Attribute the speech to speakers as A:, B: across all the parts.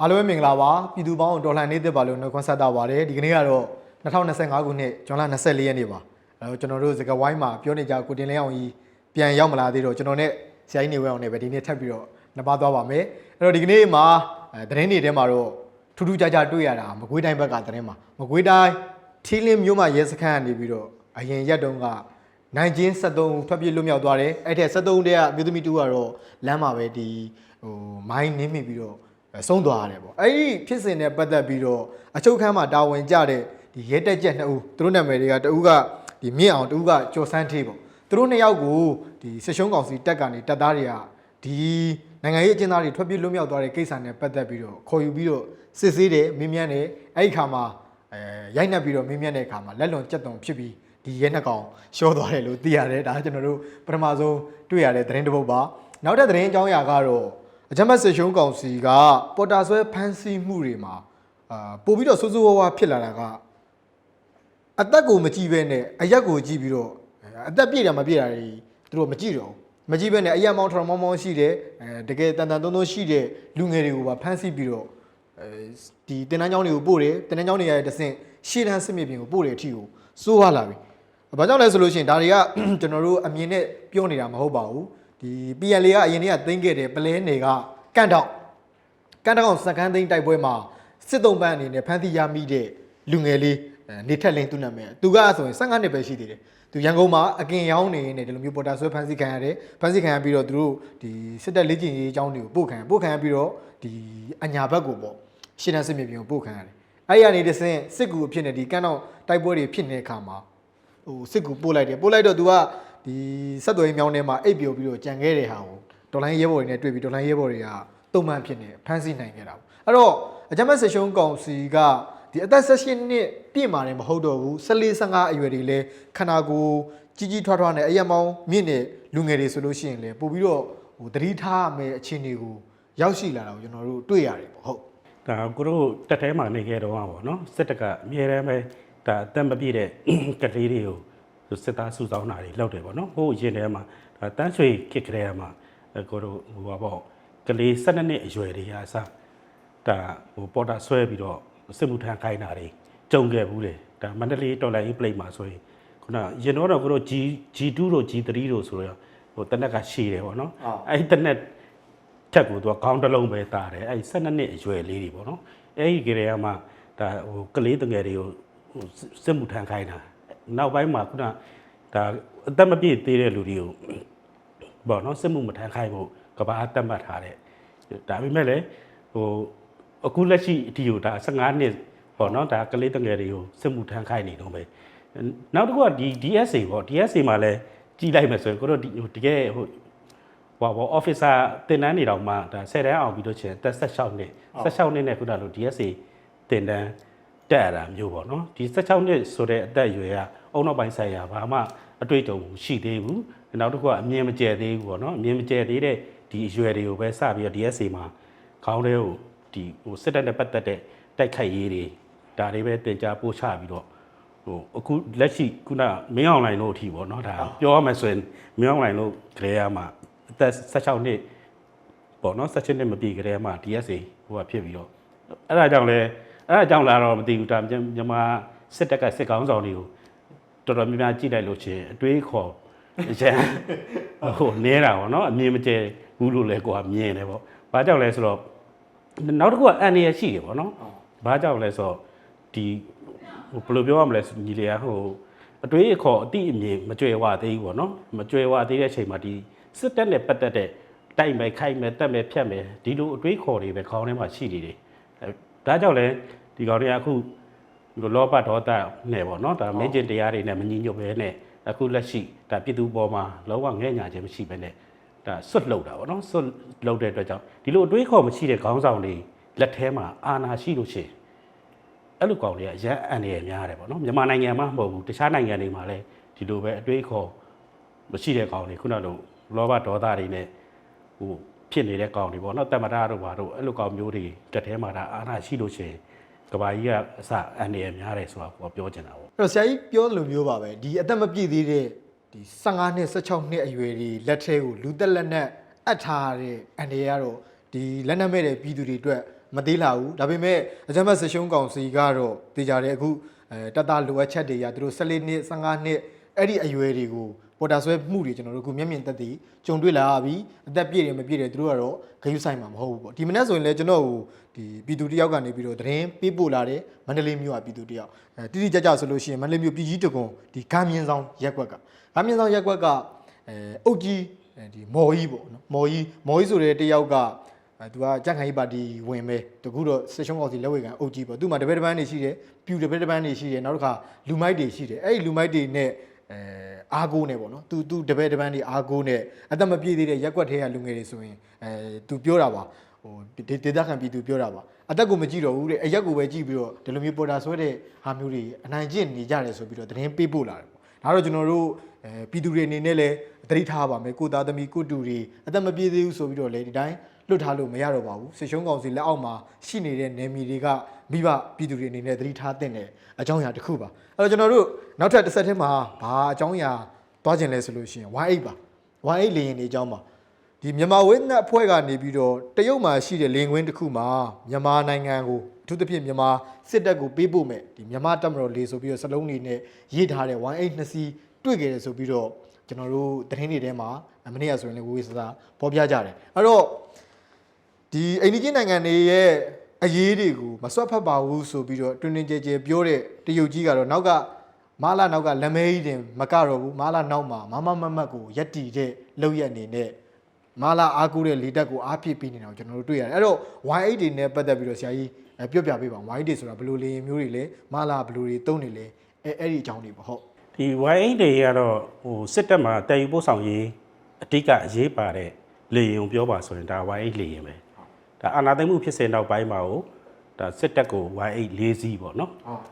A: အားလုံးပဲမင်္ဂလာပါပြည်သူပေါင်းဒေါ်လာနေသစ်ပါလို့နှုတ်ခွန်းဆက်တာပါတယ်ဒီကနေ့ကတော့2025ခုနှစ်ဇွန်လ24ရက်နေ့ပါအဲတော့ကျွန်တော်တို့စကဝိုင်းမှာပြောနေကြကိုတင်လင်းအောင်ကြီးပြန်ရောက်မလာသေးတော့ကျွန်တော်နဲ့ဆရာကြီးနေဝဲအောင်နဲ့ပဲဒီနေ့ထပ်ပြီးတော့နှစ်ပါးသွားပါမယ်အဲ့တော့ဒီကနေ့မှာအဲသတင်းတွေထဲမှာတော့ထူးထူးခြားခြားတွေ့ရတာမကွေးတိုင်းဘက်ကသတင်းမှာမကွေးတိုင်းထီလင်းမြို့မှာရဲစခန်းကနေပြီးတော့အရင်ရက်တုန်းကနိုင်ချင်း73ထွက်ပြေးလွတ်မြောက်သွားတယ်အဲ့ထက်73တည်းကအမျိုးသမီးတူကတော့လမ်းမှာပဲဒီဟိုမိုင်းနင်းမိပြီးတော့အဲ ဆုံးသွားရတယ်ပေါ့အဲ့ဒီဖြစ်စဉ်နဲ့ပတ်သက်ပြီးတော့အချုပ်ခန်းမှာတာဝန်ကျတဲ့ဒီရဲတက်ချက်နှစ်ဦးသူတို့နာမည်တွေကတဦးကဒီမြင့်အောင်တဦးကကျော်စန်းထေးပေါ့သူတို့နှစ်ယောက်ကိုဒီစစ်ရှုံးကောင်စီတက်ကနေတက်သားတွေကဒီနိုင်ငံရေးအကျဉ်းသားတွေထွက်ပြေးလွတ်မြောက်သွားတဲ့ကိစ္စနဲ့ပတ်သက်ပြီးတော့ခေါ်ယူပြီးတော့စစ်ဆေးတယ်မင်းမြန်းတယ်အဲ့ဒီခါမှာအဲရိုက်နှက်ပြီးတော့မင်းမြန်းတဲ့အခါမှာလက်လွန်ကြက်တုံဖြစ်ပြီးဒီရဲနှစ်ကောင်ရှော့သွားတယ်လို့သိရတယ်ဒါကကျွန်တော်တို့ပထမဆုံးတွေ့ရတဲ့သတင်းတစ်ပုဒ်ပါနောက်တဲ့သတင်းအကြောင်းအရာကတော့ အကြမ်းဖက်စစ်ရှုံးကောင်စီကပေါ်တာဆွဲဖမ်းဆီးမှုတွေမှာအာပို့ပြီးတော့စိုးစိုးဝါးဝါဖြစ်လာတာကအသက်ကိုမကြည့်ဘဲနဲ့အရက်ကိုကြည့်ပြီးတော့အသက်ပြည့်တာမပြည့်တာတွေသူတို့မကြည့်တော့ဘူးမကြည့်ဘဲနဲ့အရက်မောင်းထောင်မောင်းမောင်းရှိတဲ့အဲတကယ်တန်တန်သုံးသုံးရှိတဲ့လူငယ်တွေကိုပါဖမ်းဆီးပြီးတော့အဲဒီတင်တန်းကျောင်းတွေကိုပို့တယ်တင်တန်းကျောင်းတွေရတဲ့တဆင့်ရှေ့တန်းစစ်မြေပြင်ကိုပို့တဲ့အထိကိုစိုးရလာပြီ။ဘာကြောင့်လဲဆိုလို့ရှိရင်ဒါတွေကကျွန်တော်တို့အမြင်နဲ့ပြောနေတာမဟုတ်ပါဘူး။ ဒီ PL ကအရင်နေ့ကသိမ်းခဲ့တဲ့ပလဲနယ်ကကန့်တောက်ကန့်တောက်စကန်သိမ်းတိုက်ပွဲမှာစစ်တုံးပန်းအနေနဲ့ဖမ်းဆီးရမိတဲ့လူငယ်လေးအဲနေထက်လင်းသူ့နာမည်။သူကဆိုရင်15နှစ်ပဲရှိသေးတယ်။သူရန်ကုန်မှာအကင်ရောင်းနေနေဒီလိုမျိုးပေါ်တာဆွဲဖမ်းဆီးခံရတယ်။ဖမ်းဆီးခံရပြီးတော့သူတို့ဒီစစ်တပ်လေ့ကျင့်ရေးအကြောင်းတွေကိုပို့ခံရပို့ခံရပြီးတော့ဒီအညာဘက်ကိုပေါ့ရှင်းတန်းစစ်မြေပြင်ကိုပို့ခံရတယ်။အဲ့ဒီကနေတဆင့်စစ်ကူအဖြစ်နဲ့ဒီကန့်တောက်တိုက်ပွဲတွေဖြစ်နေတဲ့အခါမှာဟိုစစ်ကူပို့လိုက်တယ်ပို့လိုက်တော့ तू က ဒီဆက်သွယ်ရေးမြောင်းထဲမှာအိပ်ပျော်ပြီးတော့ကြံခဲ့တဲ့ဟာကိုဒေါ်လိုင်းရဲဘော်တွေနဲ့တွေ့ပြီးဒေါ်လိုင်းရဲဘော်တွေကတုံမှန်ဖြစ်နေဖမ်းဆီးနိုင်ခဲ့တာပေါ့အဲ့တော့အကြမ်းဖက်ဆက်ရှုံးကောင်စီကဒီအသက်16နှစ်ပြည့်မာတယ်မဟုတ်တော့ဘူး14 15အရွယ်တွေလဲခန္ဓာကိုယ်ကြီးကြီးထွားထွားနဲ့အရက်မောင်းမြင့်တဲ့လူငယ်တွေဆိုလို့ရှိရင်လဲပို့ပြီးတော့ဟိုတတိထားရမယ့်အခြေအနေကိုရောက်ရှိလာတာကိုကျွန်တော်တို့တွေ့ရတယ်ပေါ့ဟုတ်
B: ဒါကိုတို့တက်ထဲမှာနေခဲ့တော့ပါဗောနော်စစ်တပ်ကအမြဲတမ်းပဲဒါအသက်မပြည့်တဲ့ကလေးတွေကို စစ်သားစုဆောင်းတာတွေလုပ်တယ်ဗောနော်ဟိုရင်ထဲမှာဒါတန်းဆွေခစ်ကလေးမှာအဲကိုတို့ဟိုပါဗောကလေး12နှစ်အရွယ်တွေရာအစားဒါဟိုပေါ်တာဆွဲပြီးတော့စစ်မှုထမ်းခိုင်းတာတွေကြုံခဲ့ဘူးလေဒါမန္တလေးတော်လိုင်းပလိတ်မှာဆိုရင်ခုနရင်တော့တော့ကိုတို့ G G2 တို့ G3 တို့ဆိုတော့ဟိုတနက်ကရှည်တယ်ဗောနော်အဲ့ဒီတနက်ထက်ကိုသူကခေါင်းတစ်လုံးပဲတာတယ်အဲ့12နှစ်အရွယ်လေးတွေပေါ့နော်အဲ့ဒီကလေးကမှဒါဟိုကလေးတငယ်တွေကိုဟိုစစ်မှုထမ်းခိုင်းတာ နောက်ပိုင်းမှာခုနဒါအသက်မပြည့်သေးတဲ့လူတွေကိုပေါ့နော်စစ်မှုမထမ်းခိုင်းဖို့ကဘာအသက်မှတ်ထားတဲ့ဒါပေမဲ့လည်းဟိုအခုလက်ရှိအတီကိုဒါ15နှစ်ပေါ့နော်ဒါကလေးတငယ်တွေကိုစစ်မှုထမ်းခိုင်းနေတော့ပဲနောက်တစ်ခုကဒီ DSA ပေါ့ DSA မှာလည်းကြီးလိုက်မယ်ဆိုရင်ကိုတို့ဒီဟိုတကယ်ဟိုဟောဘော officer တင်တန်းနေတော့မှဒါ10တန်းအောင်ပြီးတော့ချင်းတက်16နှစ်16နှစ်နဲ့ခုနကလို DSA တင်တန်း တက်ရတာမျိုးပေါ့နော်ဒီ16နှစ်ဆိုတဲ့အသက်အရွယ်ကအုံနောက်ပိုင်းဆိုင်ရာဘာမှအတွေ့အကြုံရှိသေးဘူးနောက်တစ်ခုကအမြင်မကျဲသေးဘူးပေါ့နော်အမြင်မကျဲသေးတဲ့ဒီအရွယ်တွေကိုပဲစပြီးတော့ DSA မှာခေါင်းထဲကိုဒီဟိုစစ်တပ်နဲ့ပတ်သက်တဲ့တိုက်ခိုက်ရေးတွေဒါတွေပဲတင် जा ပို့ချပြီးတော့ဟိုအခုလက်ရှိခုနမင်းအောင်လိုင်လို့အထိပေါ့နော်ဒါပြောရမယ်ဆိုရင်မင်းအောင်လိုင်လို့ကလေးကမှအသက်16နှစ်ပေါ့နော်16နှစ်မပြည့်ကလေးကမှ DSA ဟိုကဖြစ်ပြီးတော့အဲ့ဒါကြောင့်လဲ အဲ့ဒါကြောင့်လာတော့မသိဘူးဒါမြန်မာစစ်တပ်ကစစ်ကောင်းဆောင်တွေကိုတော်တော်များများကြည့်လိုက်လို့ချင်းအတွေးခေါ်ရန်ဟိုနေတာပေါ့နော်အမြင်မကျဲဘူးလို့လဲကိုကမြင်တယ်ပေါ့ဘာကြောင့်လဲဆိုတော့နောက်တစ်ခုကအန်ရရှိတယ်ပေါ့နော်ဘာကြောင့်လဲဆိုတော့ဒီဟိုဘယ်လိုပြောရမလဲဆိုညီလေးကဟိုအတွေးအခေါ်အတိအမြင်မကြွယ်ဝသေးဘူးပေါ့နော်မကြွယ်ဝသေးတဲ့အချိန်မှာဒီစစ်တပ်နဲ့ပတ်သက်တဲ့တိုက်မယ်ခိုက်မယ်တက်မယ်ဖြတ်မယ်ဒီလိုအတွေးခေါ်တွေပဲခေါင်းထဲမှာရှိနေတယ်အဲ ဒါကြောင့်လဲဒီကောင်တွေကအခုဒီလိုလောဘဒေါသနဲ့ပေါ့နော်ဒါမင်းကျင်တရားတွေနဲ့မညီညွတ်ပဲနဲ့အခုလက်ရှိဒါပြည်သူပေါ်မှာလောဘငဲ့ညာခြင်းမရှိပဲနဲ့ဒါဆွတ်လှုပ်တာပေါ့နော်ဆွတ်လှုပ်တဲ့အတွက်ကြောင့်ဒီလိုအတွေးခေါ်မရှိတဲ့ခေါင်းဆောင်တွေလက်ထဲမှာအာဏာရှိလို့ရှိရင်အဲ့လိုကောင်တွေကရန်အန်ရယ်များတယ်ပေါ့နော်မြန်မာနိုင်ငံမှာမဟုတ်ဘူးတခြားနိုင်ငံတွေမှာလည်းဒီလိုပဲအတွေးအခေါ်မရှိတဲ့ကောင်တွေခုနကလိုလောဘဒေါသတွေနဲ့ဟို ဖြစ်နေတဲ့ကောင်တွေပေါ့နော်တမတာတို့ဘာတို့အဲ့လိုကောင်မျိုးတွေတက်ထဲမှာဒါအာဏာရှိလို့ရှိရင်ကဘာကြီးကအစအန်ရယ်များတယ်ဆိုတာကိုပြောချင်တာပေါ့
A: အဲ့တော့ဆရာကြီးပြောသလိုမျိုးပါပဲဒီအသက်မပြည့်သေးတဲ့ဒီ15နှစ်16နှစ်အရွယ်တွေလက်ထဲကိုလူသက်လက်နက်အပ်ထားတဲ့အန်ဒီကတော့ဒီလက်နက်မဲ့တဲ့ပြည်သူတွေအတွက်မသေးလာဘူးဒါပေမဲ့အကြမ်းဖက်ဆရှုံးကောင်စီကတော့တေချာတယ်အခုအဲတတလိုအပ်ချက်တွေရသူတို့14နှစ်15နှစ်အဲ့ဒီအရွယ်တွေကို ပေါ်တာဆွဲမှုတွေကျွန်တော်တို့အခုမျက်မြင်သက်သေကြုံတွေ့လာပြီအသက်ပြည့်တယ်မပြည့်တယ်သူတို့ကတော့ဂရုစိုက်မှာမဟုတ်ဘူးပေါ့ဒီမနေ့ဆိုရင်လည်းကျွန်တော်ကိုဒီပြည်သူတယောက်ကနေပြီးတော့သတင်းပေးပို့လာတယ်မန္တလေးမြို့ကပြည်သူတယောက်အဲတိတိကျကျဆိုလို့ရှိရင်မန္တလေးမြို့ပြည်ကြီးတကွန်ဒီဂမ်းမြင်းဆောင်ရက်ကွက်ကဂမ်းမြင်းဆောင်ရက်ကွက်ကအဲအုတ်ကြီးအဲဒီမော်ကြီးပေါ့နော်မော်ကြီးမော်ကြီးဆိုတဲ့တယောက်ကအဲသူကကြက်ခိုင်ပါတီဝင်ပဲတကူတော့စစ်ရှုံးကောင်စီလက်ဝဲကန်အုပ်ကြီးပေါ့သူ့မှာတပည့်တပန်းတွေရှိတယ်ပြူတပည့်တပန်းတွေရှိတယ်နောက်တစ်ခါလူမိုက်တွေရှိတယ်အဲ့ဒီလူမိုက်တွေနဲ့ အဲအားကိုးနေပေါ့နော်သူသူတပည့်တပန်းတွေအားကိုးနေအသက်မပြည့်သေးတဲ့ရက်ကွက်ထဲကလူငယ်တွေဆိုရင်အဲသူပြောတာပါဟိုဒေဒေတာခံပြည်သူပြောတာပါအသက်ကိုမကြည့်တော့ဘူးတဲ့အရက်ကိုပဲကြည့်ပြီးတော့ဒီလိုမျိုးပေါ်တာဆွဲတဲ့ဟာမျိုးတွေအနိုင်ကျင့်နေကြတယ်ဆိုပြီးတော့သတင်းပေးပို့လာတယ်ပေါ့ဒါတော့ကျွန်တော်တို့အဲပြည်သူတွေအနေနဲ့လည်းသတိထားပါမယ်ကိုသားသမီးကိုတူတွေအသက်မပြည့်သေးဘူးဆိုပြီးတော့လေဒီတိုင်း လွတ်ထားလို့မရတော့ပါဘူးစစ်ရှုံးကောင်စီလက်အောက်မှာရှိနေတဲ့နယ်မြေတွေကမိဘပြည်သူတွေအနေနဲ့သတိထားသင့်တဲ့အကြောင်းအရာတစ်ခုပါအဲ့တော့ကျွန်တော်တို့နောက်ထပ်တစ်ဆက်ထဲမှာဘာအကြောင်းအရာသွားခြင်းလဲဆိုလို့ရှိရင် Y8 ပါ Y8 လေရင်တွေအကြောင်းပါဒီမြန်မာဝိနက်အဖွဲ့ကနေပြီးတော့တရုတ်မှာရှိတဲ့လင်ကွင်းတစ်ခုမှာမြန်မာနိုင်ငံကိုအထူးသဖြင့်မြန်မာစစ်တပ်ကိုပေးပို့မဲ့ဒီမြန်မာတပ်မတော်လေဆိုပြီးတော့စလုံးတွေနဲ့ရေးထားတဲ့ Y8 နှစ်စီးတွေ့ခဲ့တယ်ဆိုပြီးတော့ကျွန်တော်တို့သတင်းတွေထဲမှာမနေ့ကဆိုရင်လည်းဝေးဝေးစားစားပေါ်ပြကြတယ်အဲ့တော့ ဒီအိန္ဒိယနိုင်ငံတွေရဲ့အရေးတွေကိုမဆွတ်ဖက်ပါဘူးဆိုပြီးတော့တွင်တွင်ကြဲကြဲပြောတဲ့တရုတ်ကြီးကတော့နောက်ကမာလာနောက်ကလက်မဲကြီးတင်မကတော့ဘူးမာလာနောက်မှာမမမမတ်ကိုရက်တီတဲ့လောက်ရက်အနေနဲ့မာလာအားကိုးတဲ့လေတက်ကိုအားပြည့်ပြီးနေတာကိုကျွန်တော်တို့တွေ့ရတယ်အဲ့တော့ Y8 တွေနဲ့ပတ်သက်ပြီးတော့ဆရာကြီးအဲပြောပြပေးပါ Y8 တွေဆိုတာဘယ်လိုလေယာဉ်မျိုးတွေလဲမာလာဘယ်လိုတွေတုံးနေလဲအဲအဲ့ဒီအကြောင်းတွေပေါ့ဟုတ်
B: ဒီ Y8 တွေကတော့ဟိုစစ်တပ်မှာတည်ယူပို့ဆောင်ရေးအတိတ်ကအရေးပါတဲ့လေရင်ကိုပြောပါဆိုရင်ဒါ Y8 လေရင်ပဲ ဒါအာနာသိမ့်မှုဖြစ်စဉ်နောက်ပိုင်းမှာဟိုဒါစစ်တပ်ကို Y8 ၄စီးပေါ့နော်
A: ဟုတ်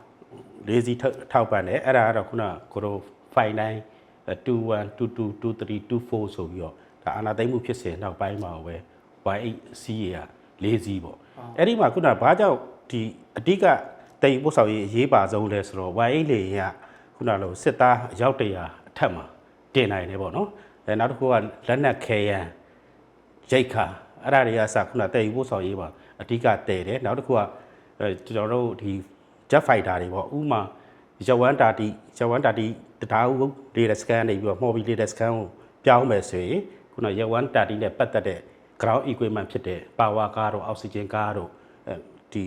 B: ၄စီးထောက်ထောက်ပံ့တယ်အဲ့ဒါကတော့ခုနကိုရို59 21 22 23 24ဆိုပြီးတော့ဒါအာနာသိမ့်မှုဖြစ်စဉ်နောက်ပိုင်းမှာပဲ Y8 စီးရ၄စီးပေါ့အဲ့ဒီမှာခုနဘာကြောင့်ဒီအတိတ်ကတည်ယူပို့ဆောင်ရေးအရေးပါဆုံးလဲဆိုတော့ Y8 လေရင်ကခုနလိုစစ်သားအယောက်တရာအထက်မှာတင်နိုင်တယ်ပေါ့နော်အဲနောက်တစ်ခုကလက်နက်ခဲယမ်းရိတ်ခါ အဲ့ဒါတွေကစခုနတည်ယူပို့ဆောင်ရေးပါအဓိကတည်တယ်နောက်တစ်ခုကအဲကျွန်တော်တို့ဒီ jet fighter တွေပေါ့ဥပမာဂျဝမ်တာတီဂျဝမ်တာတီတရားဥလေဒစကန်နေပြီးတော့မော်ဘီလေဒစကန်ကိုပြောင်းမယ်ဆိုရင်ခုနဂျဝမ်တာတီနဲ့ပတ်သက်တဲ့ ground equipment ဖြစ်တဲ့ power car တို့ oxygen car တို့အဲဒီ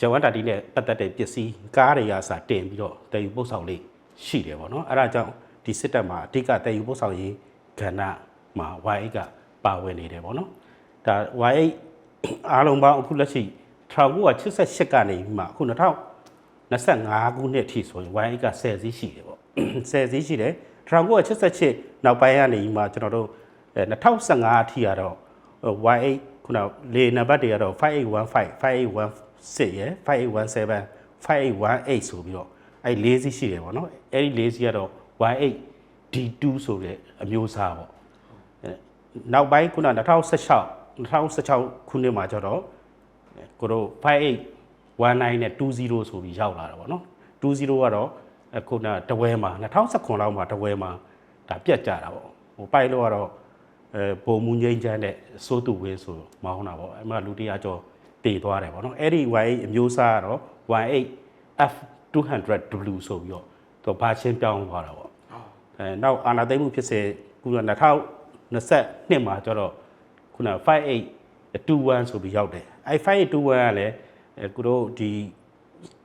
B: ဂျဝမ်တာတီနဲ့ပတ်သက်တဲ့ပစ္စည်းကားတွေကစတင်ပြီးတော့တည်ယူပို့ဆောင်လေးရှိတယ်ပေါ့နော်အဲ့ဒါကြောင့်ဒီစစ်တပ်မှာအဓိကတည်ယူပို့ဆောင်ရေးကဏ္ဍမှာ Y8 ကပါဝင်နေတယ်ပေါ့နော် ဒါ Y8 အားလုံးပေါင်းအခုလက်ရှိ1988ကနေပြီးမှအခု2025ခုနှစ်ထိဆိုရင် Y8 က10စီးရှိတယ်ပေါ့10စီးရှိတယ်1988နောက်ပိုင်းကနေပြီးမှကျွန်တော်တို့အဲ2015အထိကတော့ Y8 ခုနလေနံပါတ်တွေကတော့5815 5816ရယ်5817 5818ဆိုပြီးတော့အဲ၄စီးရှိတယ်ပေါ့နော်အဲဒီ၄စီးကတော့ Y8 D2 ဆိုတဲ့အမျိုးအစားပေါ့အဲနောက်ပိုင်းခုန2016 2016ခုနှစ်မှာကျတော့ကိုတို့5819နဲ့20ဆိုပြီးရောက်လာတာပေါ့နော်20ကတော့အခုနတဝဲမှာ2019လောက်မှာတဝဲမှာဒါပြတ်ကြတာပေါ့ဟိုပိုက်လို့ကတော့အဲပုံမူငိမ့်ချမ်းတဲ့စိုးတူဝင်းဆိုမောင်းတာပေါ့အဲ့မှာလူတရားကျော်တည်သွားတယ်ပေါ့နော်အဲ့ဒီ Y8 အမျိုးအစားကတော့ Y8 F200W ဆိုပြီးတော့သူဘာချင်းပြောင်းသွားတာပေါ့အဲနောက်အာနာသိမ့်မှုဖြစ်စေခုန2022မှာကျတော့ ခုန5821ဆိုပြီးရောက်တယ်အဲ5821ကလည်းအဲကိုတို့ဒီ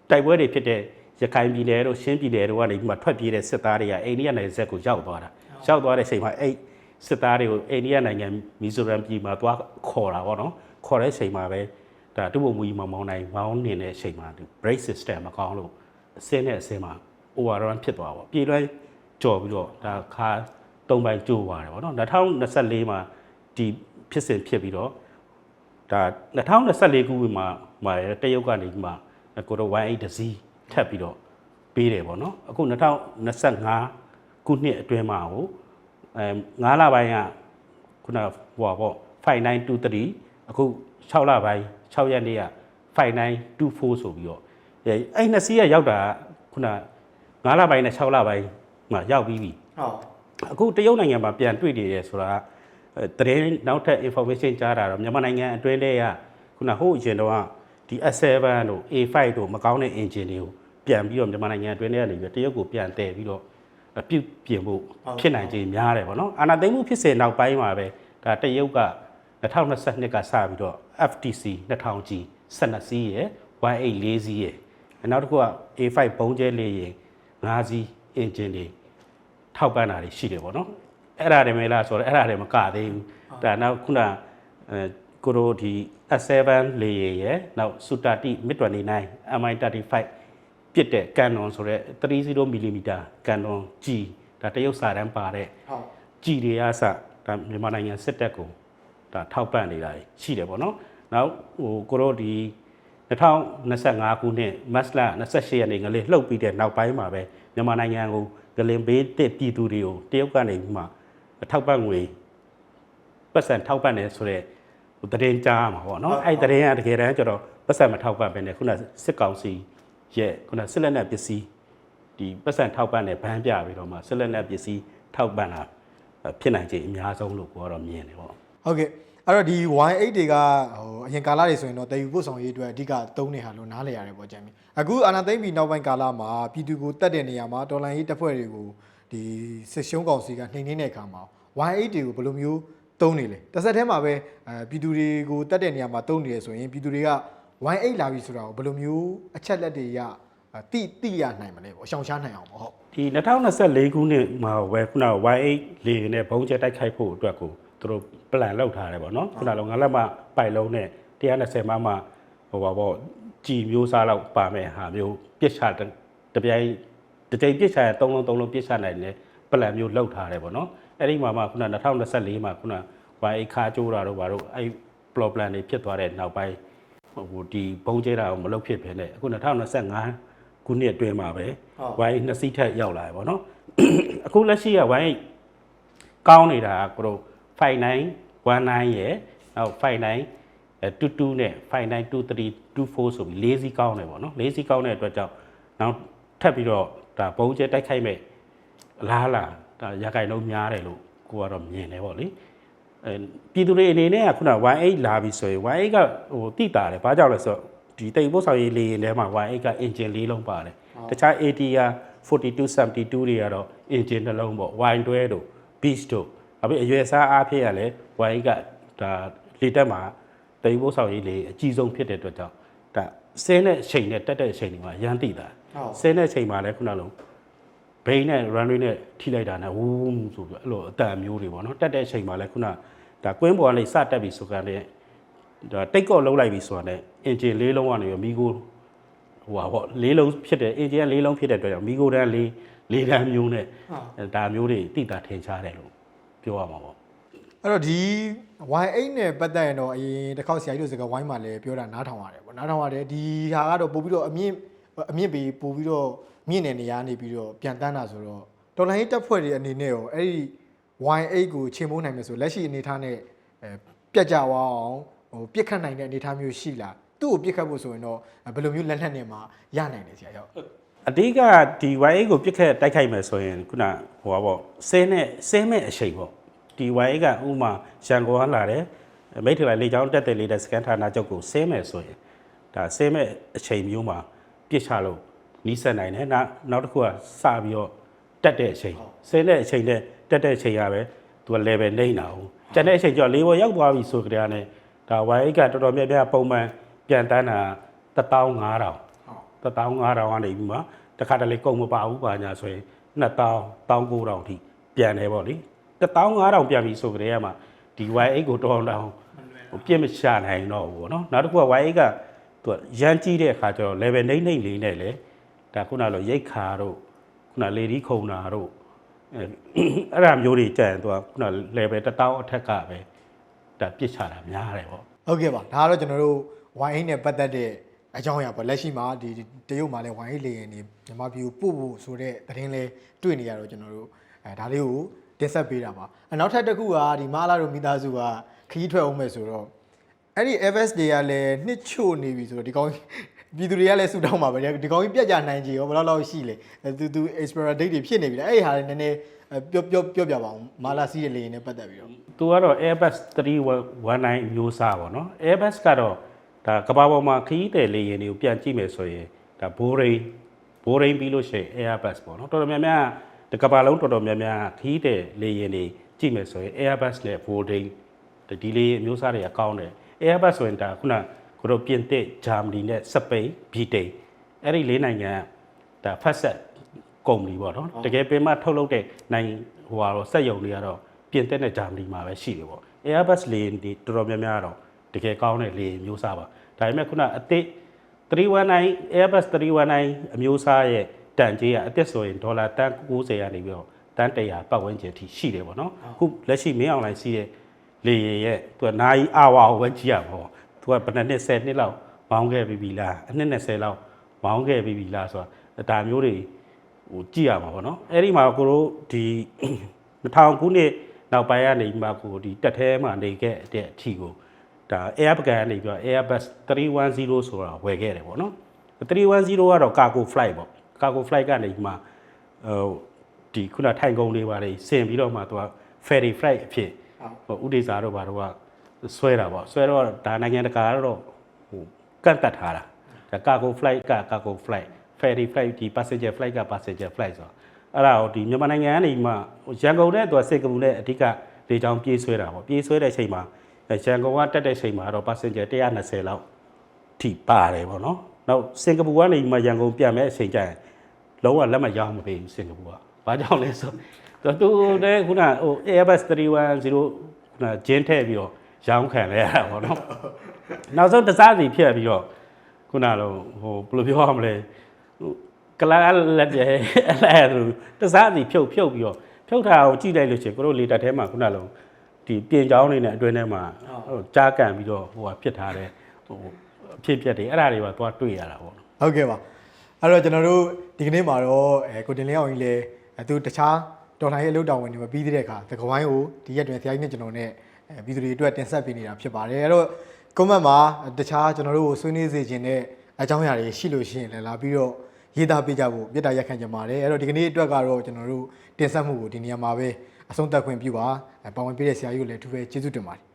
B: တိုက်ပွဲတွေဖြစ်တဲ့ရခိုင်ပြည်နယ်တို့ရှမ်းပြည်နယ်တို့ကနေဒီမှာထွက်ပြေးတဲ့စစ်သားတွေကအိန္ဒိယနိုင်ငံဆက်ကိုရောက်သွားတာရောက်သွားတဲ့အချိန်မှာအဲ့စစ်သားတွေကိုအိန္ဒိယနိုင်ငံမီဇိုရမ်ပြည်မှာသွားခေါ်တာပေါ့နော်ခေါ်တဲ့အချိန်မှာပဲဒါတူဘုံမူကြီးမောင်မောင်နိုင်မောင်းနေတဲ့အချိန်မှာဒီ brake system မကောင်းလို့အစင်းနဲ့အစင်းမှာ overrun ဖြစ်သွားပါပြေးလွှဲကြော်ပြီးတော့ဒါခါ၃ပိုင်းကျိုးသွားတယ်ဗောနော်2024မှာ ဒီဖြစ်စဉ်ဖြစ်ပြီးတော့ဒါ2024ခုမှာမှာတရုတ်ကနေမှကိုတော့18ဒစီထပ်ပြီးတော့ပေးတယ်ဗောနော်အခု2025ခုနှစ်အတွင်းမှာဟိုအဲ9လပိုင်းကခုနဟိုပါဗော5923အခု6လပိုင်း6ရက်နေ့က5924ဆိုပြီးတော့အဲအဲ့နှစ်စီးကရောက်တာခုန9လပိုင်းနဲ့6လပိုင်းမှာရောက်ပြီးပြီ
A: ဟုတ်
B: အခုတရုတ်နိုင်ငံမှာပြန်တွေ့နေတယ်ဆိုတာအဲ သတင်းနောက်ထပ် information ကြားတာတော့မြန်မာနိုင်ငံအတွင်းထဲကခုနဟိုအရင်တော့ဒီ S7 တို့ A5 တို့မကောင်းတဲ့ engine တွေကိုပြန်ပြီးတော့မြန်မာနိုင်ငံအတွင်းထဲကနေပြီးတရုတ်ကိုပြန်တည်ပြီးတော့အပြုတ်ပြင်ဖို့ဖြစ်နိုင်ခြေများတယ်ပေါ့နော်အာနာသိမ့်မှုဖြစ်စဉ်နောက်ပိုင်းမှာပဲဒါတရုတ်က2022ကစပြီးတော့ FTC 2000G 12စီးရယ် Y8 4စီးရယ်နောက်တစ်ခုက A5 ဘုံကျဲလေးရင်5စီး engine တွေထောက်ပံ့တာတွေရှိတယ်ပေါ့နော် အဲ့ဒါတွေမဲလားဆိုတော့အဲ့ဒါတွေမကသေးဘူးဒါနောက်ခုနအဲကိုရိုဒီ S7 လေယာဉ်ရယ်နောက် Sutati MiG-29 Mi-35 ပြစ်တဲ့ကန်နွန်ဆိုတဲ့30 mm ကန်နွန် G ဒါတရုတ်စာတန်းပါတဲ့
A: ဟုတ်
B: ကြည်တွေအစဒါမြန်မာနိုင်ငံစစ်တပ်ကိုဒါထောက်ပံ့နေတာရှိတယ်ပေါ့နော်။နောက်ဟိုကိုတို့ဒီ2025ခုနှစ်မတ်လ28ရက်နေ့ကလေးလှုပ်ပြီးတဲ့နောက်ပိုင်းမှာပဲမြန်မာနိုင်ငံကိုဂလင်ဘေးတစ်ပြည်သူတွေကိုတရုတ်ကနေပြီး မှထောက်ပံ့ငွေပတ်စံထောက်ပံ့တယ်ဆိုတော့ဟိုတရင်ကြားမှာပေါ့နော်။အဲ့တရင်ကတကယ်တမ်းကျတော့ပတ်စံမထောက်ပံ့ပဲねခုနစစ်ကောင်စီရဲ့ခုနစစ်လက်နက်ပစ္စည်းဒီပတ်စံထောက်ပံ့တဲ့ဘန်းပြပြီးတော့မှစစ်လက်နက်ပစ္စည်းထောက်ပံ့တာဖြစ်နိုင်ခြေအများဆုံးလို့ကိုကတော့မြင်တယ်ပေါ့
A: ဟုတ်ကဲ့အဲ့တော့ဒီ Y8 တွေကဟိုအရင်ကာလတွေဆိုရင်တော့တည်ယူပို့ဆောင်ရေးအတွက်အဓိကသုံးနေတာလို့နားလည်ရတယ်ပေါ့ဂျန်မီအခုအာနာသိမ့်ပြီးနောက်ပိုင်းကာလမှာပြည်သူကိုတတ်တဲ့နေရာမှာတော်လိုင်းရေးတပ်ဖွဲ့တွေကိုဒီစစ်ရှုံးကောင်စီကနှိမ်နှင်းတဲ့အခါမှာ Y8 တွေကိုဘယ်လိုမျိုးသုံးနေလဲတစ်ဆက်တည်းမှာပဲအဲပြည်သူတွေကိုတတ်တဲ့နေရာမှာသုံးနေရဆိုရင်ပြည်သူတွေက Y8 လာပြီဆိုတာကိုဘယ်လိုမျိုးအချက်လက်တွေရအဲတိတိရနိုင်မလဲပေါ့အရှောင်ရှားနိုင်အောင်ပေါ့ဟုတ်
B: ဒီ2024ခုနှစ်မှာဝယ်ခုန Y8 လေနဲ့ဘုံကျက်တိုက်ခိုက်ဖို့အတွက်ကိုသူတို့ plan လုပ်ထားတယ်ပေါ့နော်ခုနလောငါလက်မပိုက်လုံးနဲ့120မမဟိုပါပေါ့ကြည်မျိုးစားလောက်ပါမဲ့ဟာမျိုးပြစ်ချတတပြိုင်တစ်ကြိမ်ပြစ်ချရ3လုံး3လုံးပြစ်ချနိုင်တယ် plan မျိုးလုပ်ထားတယ်ပေါ့နော် အဲ့ဒီမှာမှခုန2024မှာခုန Y8 ခါကျိုးတာတော့ဘာလို့အဲ့ plot plan တွေဖြစ်သွားတဲ့နောက်ပိုင်းဟိုဒီဘုံကျဲတာကိုမလုပ်ဖြစ်ပဲနဲ့အခု2025ခုနှစ်အတွင်းမှာပဲဝိုင်းနှစ်စီးထက်ရောက်လာတယ်ဗောနော်အခုလက်ရှိကဝိုင်းကောင်းနေတာကကိုတို့5919ရယ်နောက်59 22နဲ့5923 24ဆိုပြီး၄စီးကောင်းတယ်ဗောနော်၄စီးကောင်းတဲ့အတွက်ကြောင့်နောက်ထပ်ပြီးတော့ဒါဘုံကျဲတိုက်ခိုက်မဲ့အလားလာ ဒါရခိုင်လုံးများတယ်လို့ကိုကတော့မြင်တယ်ဗောလေအဲပြည်သူတွေအနေနဲ့ကခုန Y8 လာပြီဆိုရင် Y8 ကဟိုတိတာတယ်ဘာကြောင့်လဲဆိုတော့ဒီတိမ်ပို့ဆောင်ရေးလေယာဉ်ထဲမှာ Y8 က engine ၄လုံးပါတယ်တခြား AT က42 72တွေကတော့ engine နှလုံးပေါ့ Y12 တို့ Beast တို့အပြင်အရွယ်စားအားဖြင့်ကလည်း Y8 ကဒါလေတက်မှာတိမ်ပို့ဆောင်ရေးလေအကြီးဆုံးဖြစ်တဲ့အတွက်ကြောင့်ဒါဆင်းတဲ့အချိန်နဲ့တက်တဲ့အချိန်တွေမှာရမ်းတိတာ
A: ဟုတ်
B: ဆင်းတဲ့အချိန်မှာလည်းခုနလုံး ဘိန်းနဲ့ runway နဲ့ထိလိုက်တာနဲ့ဝူးဆိုပြီးအဲ့လိုအတန်မျိုးတွေပေါ့နော်တက်တဲ့အချိန်မှာလည်းခုနဒါကွင်းပေါ်ကနေစတက်ပြီဆိုကြတဲ့ဒါတိတ်ကော့လုံးလိုက်ပြီဆိုတာနဲ့ engine လေးလုံးကနေပြီးမီကိုဟိုပါပေါ့လေးလုံးဖြစ်တဲ့ engine ကလေးလုံးဖြစ်တဲ့အတွက်ကြောင့်မီကိုတန်းလေးလေးတန်းမျိုးနဲ့အဲဒါမျိုးတွေတိတာထင်ရှားတယ်လို့ပြောရမှာပေါ့
A: အဲ့တော့ဒီ Y8 နဲ့ပတ်သက်ရင်တော့အရင်တစ်ခေါက်ဆရာကြီးတို့စကားဝိုင်းမှာလည်းပြောတာနားထောင်ရတယ်ပေါ့နားထောင်ရတယ်ဒီဟာကတော့ပို့ပြီးတော့အမြင့်အမြင့်ပြီးပို့ပြီးတော့ မြင့်တဲ့နေရာနေပြီးတော့ပြန်တန်းတာဆိုတော့တော်လိုင်းရေးတပ်ဖွဲ့တွေအနေနဲ့ရောအဲ့ဒီ Y8 ကိုချိန်မိုးနိုင်မယ်ဆိုလက်ရှိအနေထားနဲ့အဲပြတ်ကြဝအောင်ဟိုပြစ်ခတ်နိုင်တဲ့အနေထားမျိုးရှိလားသူ့ကိုပြစ်ခတ်ဖို့ဆိုရင်တော့ဘယ်လိုမျိုးလက်လက်နဲ့မှရနိုင်တယ်ဆရာရောက်
B: အဓိကဒီ YA ကိုပြစ်ခတ်တိုက်ခိုက်မယ်ဆိုရင်ခုနဟိုပါပေါ့ဆင်းနဲ့ဆင်းမဲ့အချိန်ပေါ့ဒီ YA ကဥမာရန်ကုန်ကလာတယ်မိတ်ထလိုက်လေချောင်းတက်တယ်လေးတဲ့စကန်ဌာနချုပ်ကိုဆင်းမယ်ဆိုရင်ဒါဆင်းမဲ့အချိန်မျိုးမှာပြစ်ချလို့ နီးစပ်နိုင်တယ်နောက်နောက်တစ်ခုကစပြီးတော့တက်တဲ့အချိန်ဆင်းတဲ့အချိန်နဲ့တက်တဲ့အချိန်ရပဲသူက level နှိမ့်တာဟုတ်ကျန်တဲ့အချိန်ကျတော့လေးပေါ်ရောက်သွားပြီဆိုကြတဲ့နဲ့ဒါ YA ကတော်တော်များများပုံမှန်ပြန်တန်းတာ15000
A: ဟုတ်
B: 15000ကနေပြီးမှတခါတလေကုန်မပါဘူးပါညာဆိုရင်2000 19000ထိပြန်တယ်ပေါ့လေ15000ပြန်ပြီဆိုကြတဲ့ကမှဒီ Y8 ကိုတော်တော်တောင်ဟိုပြစ်မချနိုင်တော့ဘူးပေါ့နော်နောက်တစ်ခုက Y8 ကသူကရမ်းကြီးတဲ့အခါကျတော့ level နှိမ့်နှိမ့်လေးနဲ့လေ ဒါခုနလိုရိတ်ခါတို့ခုနလေဒီခုံနာတို့အဲအဲ့ဒါမျိုးတွေကြံသူကခုန level 1000အထက်ကပဲဒါပြစ်ချတာများတယ်ပေါ့
A: ဟုတ်ကဲ့ပါဒါကတော့ကျွန်တော်တို့ Y8 နဲ့ပတ်သက်တဲ့အကြောင်းအရာပေါ့လက်ရှိမှာဒီတရုတ်မှာလည်း Y8 လေရင်နေမြန်မာပြည်ကိုပို့ဖို့ဆိုတဲ့သတင်းလဲတွေ့နေရတော့ကျွန်တော်တို့အဲဒါလေးကိုတင်ဆက်ပေးတာပါအနောက်ထပ်တစ်ခုကဒီမာလာတို့မိသားစုကခရီးထွက်အောင်မယ်ဆိုတော့အဲ့ဒီ FS တွေကလည်းနှစ်ချို့နေပြီဆိုတော့ဒီကောင် ပြည်သူတွေကလည်းဆူတောင်းပါပဲဒီကောင်ကြီးပြက်ကြနိုင်ကြရောဘယ်လောက်လောက်ရှိလဲအဲသူသူ expire date တွေဖြစ်နေပြီလေအဲ့ဒီဟာလည်းနည်းနည်းအဲပြောပြောပြောပြပါအောင်မာလာစီးတဲ့လေရင်နဲ့ပတ်သက်ပြီးတော့
B: သူကတော့ Airbus 319မျိုးစားပေါ့နော် Airbus ကတော့ဒါကမ္ဘာပေါ်မှာခရီးသည်လေယာဉ်တွေကိုပြန်ကြည့်မယ်ဆိုရင်ဒါဘိုးရိန်ဘိုးရိန်ပြီးလို့ရှိရင် Airbus ပေါ့နော်တော်တော်များများဒီကမ္ဘာလုံးတော်တော်များများခရီးသည်လေယာဉ်တွေကြည့်မယ်ဆိုရင် Airbus နဲ့ Boeing ဒီလေယာဉ်အမျိုးအစားတွေကကောင်းတယ် Airbus ဆိုရင်ဒါခုနကို တို့ပြင်သစ်ဂျာမနီနဲ့စပိန်ဗြိတိန်အဲ့ဒီလေးနိုင်ငံကဒါ first set ကုမ္ပဏီပေါ့နော်တကယ်ပင်မထုတ်လုပ်တဲ့နိုင်ဟိုဟာတော့စက်ရုံတွေကတော့ပြင်သစ်နဲ့ဂျာမနီမှာပဲရှိတယ်ပေါ့ Airbus လေယာဉ်ဒီတော်တော်များများတော့တကယ်ကောင်းတဲ့လေယာဉ်မျိုးစားပါဒါပေမဲ့ခုနအသစ်319 Airbus 319အမျိုးအစားရဲ့တန်ကြေးကအသစ်ဆိုရင်ဒေါ်လာတန်90ကနေပြီးတော့တန်100ပတ်ဝန်းကျင်ထိရှိတယ်ပေါ့နော်အခုလက်ရှိမင်းအောင်လိုင်းစီးတဲ့လေယာဉ်ရဲ့သူကနာယီအာဝါကိုပဲကြည့်ရပါဘော သူကဘယ်နှစ်နှစ်10နှစ်လောက်မောင်းခဲ့ပြီပြီလားအနှစ်20လောက်မောင်းခဲ့ပြီပြီလားဆိုတာဒါမျိုးတွေဟိုကြည့်ရမှာပေါ့နော်အဲ့ဒီမှာကိုတို့ဒီ2000ခုနှစ်နောက်ပိုင်းကနေမှကိုဒီတက်သေးမှနေခဲ့တဲ့အထီကိုဒါ Airbus ကနေပြီးတော့ Airbus 310ဆိုတာဝယ်ခဲ့တယ်ပေါ့နော်310ကတော့ cargo flight ပေါ့ cargo flight ကနေမှဟိုဒီခုနထိုင်ကုန်လေးပါလေဆင်ပြီးတော့မှသူက ferry flight အဖြစ်ဟိုဥဒိစာတို့ဘာတို့က ဆွဲတာပေါ့ဆွဲတော့ဒါနိုင်ငံတကာကတော့ဟိုကန့်တတ်ထားတာဒါ cargo flight က cargo flight ferry flight ဒီ passenger flight က passenger flight ဆိုတော့အဲ့ဒါကိုဒီမြန်မာနိုင်ငံကနေမှဟိုရန်ကုန်နဲ့သူကစိတ်ကမှုနဲ့အဓိကလေကြောင်းပြေးဆွဲတာပေါ့ပြေးဆွဲတဲ့ချိန်မှာအဲရန်ကုန်ကတက်တဲ့ချိန်မှာတော့ passenger 120လောက်ထိပါတယ်ပေါ့နော်နောက်စင်ကာပူကနေမှရန်ကုန်ပြန်မဲ့အချိန်ကျရင်လုံးဝလက်မရောင်းမပေးဘူးစင်ကာပူကဘာကြောင့်လဲဆိုတော့သူတဲ့ခုနဟို Airbus 310ခုနဂျင်းထည့်ပြီးတော့ ရောင်းခံလဲရတာပေါ့နော်နောက်ဆုံးတစားစီဖြစ်ပြီးတော့ခုနတော့ဟိုဘယ်လိုပြောရမလဲဟိုကလာလက်တယ်အဲ့ဒါသူတစားစီဖြုတ်ဖြုတ်ပြီးတော့ဖြုတ်တာကိုကြည့်လိုက်လို့ရှိရင်ကိုတို့လေတက်ထဲမှာခုနလုံးဒီပြင်ချောင်းလေးနဲ့အတွင်းထဲမှာဟိုကြားကန်ပြီးတော့ဟိုဟာဖြစ်ထားတဲ့ဟိုအဖြစ်ပြက်တွေအဲ့ဒါတွေပါသွားတွေ့ရတာပေါ့နော်
A: ဟုတ်ကဲ့ပါအဲ့တော့ကျွန်တော်တို့ဒီကနေ့မှာတော့အဲကိုတင်လင်းအောင်ကြီးလည်းအဲသူတခြားတော်လိုင်းရဲ့အလုပ်တောင်ဝင်တွေမပြီးသေးတဲ့အခါသကဝိုင်းကိုဒီရက်တွင်ဆရာကြီးနဲ့ကျွန်တော်နဲ့ အဲပြည်သူတွေအတွက်တင်ဆက်ပေးနေတာဖြစ်ပါတယ်အဲ့တော့ comment မှာတခြားကျွန်တော်တို့ကိုဆွေးနွေးစေခြင်းတဲ့အကြောင်းအရာတွေရှိလို့ရှိရင်လည်းလာပြီးတော့ရေးသားပေးကြဖို့မြတ်တာရက်ခံကြပါတယ်အဲ့တော့ဒီကနေ့အတွက်ကတော့ကျွန်တော်တို့တင်ဆက်မှုကိုဒီနေရာမှာပဲအဆုံးသတ်ခွင့်ပြုပါအဲပါဝင်ပေးတဲ့ဆရာကြီးကိုလည်းအထူးပဲကျေးဇူးတင်ပါတယ်